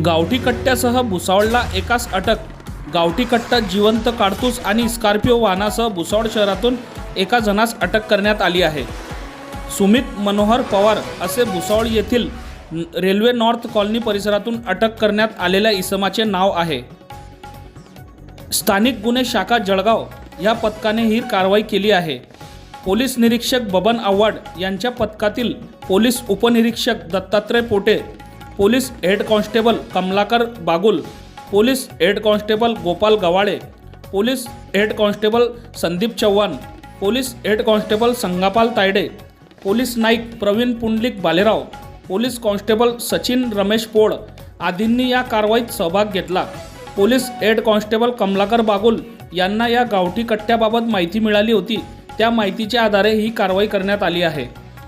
गावठी कट्ट्यासह भुसावळला एकाच अटक. गावठी कट्टा जिवंत काढतूस आणि स्कॉर्पिओ वाहनासह भुसावळ शहरातून एका जणास अटक करण्यात आली आहे. सुमित मनोहर पवार असे भुसावळ येथील रेल्वे नॉर्थ कॉलनी परिसरातून अटक करण्यात आलेल्या इसमाचे नाव आहे. स्थानिक गुन्हे शाखा जळगाव या पथकाने ही कारवाई केली आहे. पोलीस निरीक्षक बबन आव्हाड यांच्या पथकातील पोलीस उपनिरीक्षक Dattatray Pote police head constable Kamlakar Bagul police head constable Gopal Gawale police head constable Sandeep Chavan police head constable Sangapal Tayde police Naik Pravin Pundlik Balerao police constable Sachin Ramesh Pol आदींनी या कारवाईत सहभाग घेतला. Police head constable Kamlakar Bagul यांना या गावठी कट्ट्याबाबत माहिती मिळाली होती. त्या माहितीच्या आधारे ही कारवाई करण्यात आली आहे.